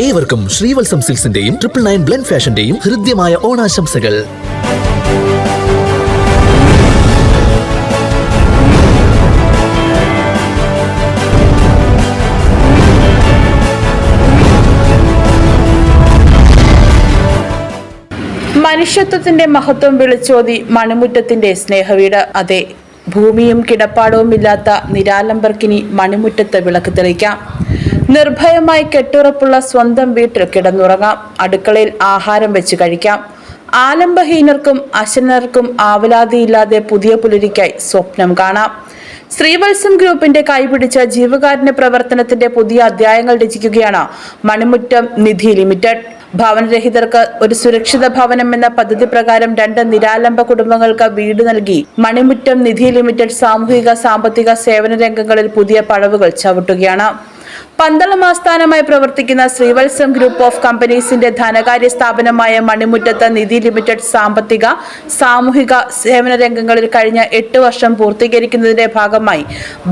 ഏവർക്കും ശ്രീവത്സം സിൽസിന്റെയും triple nine blend ഫാഷന്റെയും ഹൃദ്യമായ ഓണാശംസകൾ. മനുഷ്യത്വത്തിന്റെ മഹത്വം വിളിച്ചോതി മണിമുറ്റത്തിന്റെ സ്നേഹവീട്. അതെ ഭൂമിയും കിടപ്പാടവും ഇല്ലാത്ത നിരാലംബർക്കിനി മണിമുറ്റത്ത് വിളക്ക് തെളിക്കാം നിർഭയമായി കെട്ടുറപ്പുള്ള സ്വന്തം വീട്ടിൽ കിടന്നുറങ്ങാം. അടുക്കളയിൽ ആഹാരം വെച്ച് കഴിക്കാം. ആലംബഹീനർക്കും അശനർക്കും ആവലാതിയില്ലാതെ പുതിയ പുലരിക്കായി സ്വപ്നം കാണാം. ശ്രീവത്സം ഗ്രൂപ്പിന്റെ കൈപിടിച്ച ജീവകാരുണ്യ പ്രവർത്തനത്തിന്റെ പുതിയ അധ്യായങ്ങൾ രചിക്കുകയാണ് മണിമുറ്റം നിധി ലിമിറ്റഡ്. ഭവനരഹിതർക്ക് ഒരു സുരക്ഷിത ഭവനം എന്ന പദ്ധതി പ്രകാരം രണ്ട് നിരാലംബ കുടുംബങ്ങൾക്ക് വീട് നൽകി മണിമുറ്റം നിധി ലിമിറ്റഡ് സാമൂഹിക സാമ്പത്തിക സേവന രംഗങ്ങളിൽ പുതിയ പഴവുകൾ ചവിട്ടുകയാണ്. പന്തളം ആസ്ഥാനമായി പ്രവർത്തിക്കുന്ന ശ്രീവത്സം ഗ്രൂപ്പ് ഓഫ് കമ്പനീസിന്റെ ധനകാര്യ സ്ഥാപനമായ മണിമുറ്റത്ത് നിധി ലിമിറ്റഡ് സാമ്പത്തിക സാമൂഹിക സേവന രംഗങ്ങളിൽ കഴിഞ്ഞ എട്ട് വർഷം പൂർത്തീകരിക്കുന്നതിന്റെ ഭാഗമായി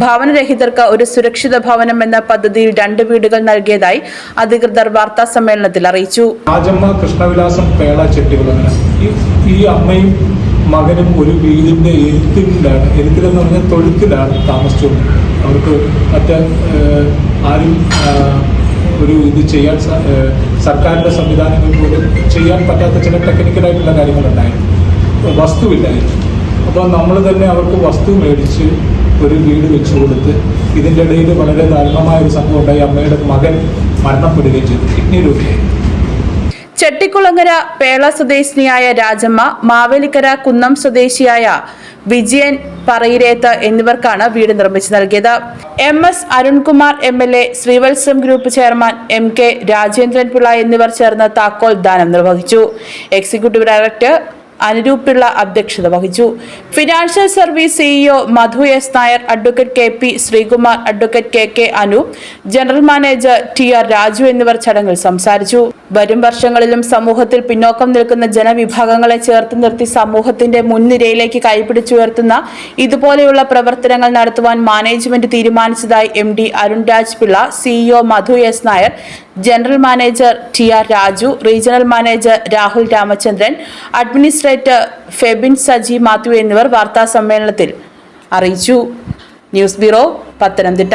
ഭവനരഹിതർക്ക് ഒരു സുരക്ഷിത ഭവനം എന്ന പദ്ധതിയിൽ രണ്ട് വീടുകൾ നൽകിയതായി അധികൃതർ വാർത്താ സമ്മേളനത്തിൽ അറിയിച്ചു. രാജമ്മ കൃഷ്ണവിലാസം ഈ മകനും ഒരു വീടിന്റെ എഴുത്തിലാണ് എഴുത്തിലെന്ന് പറഞ്ഞാൽ തൊഴുത്തിലാണ് താമസിച്ചത്. അവർക്ക് മറ്റ് ആരും ഒരു ഇത് ചെയ്യാൻ സർക്കാരിന്റെ സംവിധാനങ്ങൾ പോലും ചെയ്യാൻ പറ്റാത്ത ചില ടെക്നിക്കലായിട്ടുള്ള കാര്യങ്ങളുണ്ടായിരുന്നു. വസ്തുവില്ലായിരുന്നു. അപ്പോൾ നമ്മൾ തന്നെ അവർക്ക് വസ്തു മേടിച്ച് ഒരു വീട് വെച്ചു കൊടുത്ത് ഇതിന്റെ ഇടയിൽ വളരെ ദാരുണമായ ഒരു സംഭവം ഉണ്ടായി. അമ്മയുടെ മകൻ മരണപ്പെടുകയും ചെയ്തു. കിഡ്നി രോഗിയായി ചെട്ടിക്കുളങ്ങര പേള സ്വദേശിനിയായ രാജമ്മ മാവേലിക്കര കുന്നം സ്വദേശിയായ വിജയൻ പറയിരേത്ത് എന്നിവർക്കാണ് വീട് നിർമ്മിച്ചു നൽകിയത്. M S Arunkumar M L A Sreevalsam group chairman M K Rajendran Pillai എന്നിവർ ചേർന്ന് താക്കോൽ ദാനം നിർവഹിച്ചു. എക്സിക്യൂട്ടീവ് ഡയറക്ടർ അനുരൂപ് പിള്ള അധ്യക്ഷത വഹിച്ചു. Financial service CEO Madhu S Nair advocate K P Sreekumar advocate K K Anoop general manager T R Raju എന്നിവർ ചടങ്ങിൽ സംസാരിച്ചു. വരും വർഷങ്ങളിലും സമൂഹത്തിൽ പിന്നോക്കം നിൽക്കുന്ന ജനവിഭാഗങ്ങളെ ചേർത്ത് നിർത്തി സമൂഹത്തിന്റെ മുൻനിരയിലേക്ക് കൈപിടിച്ചുയർത്തുന്ന ഇതുപോലെയുള്ള പ്രവർത്തനങ്ങൾ നടത്തുവാൻ മാനേജ്മെന്റ് തീരുമാനിച്ചതായി M D Arun Raj Pillai CEO Madhu S Nair general manager T R Raju regional manager Rahul Ramachandran administrator Febin Saji Mathew എന്നിവർ വാർത്താ സമ്മേളനത്തിൽ അറിയിച്ചു. News bureau Pathanamthitta.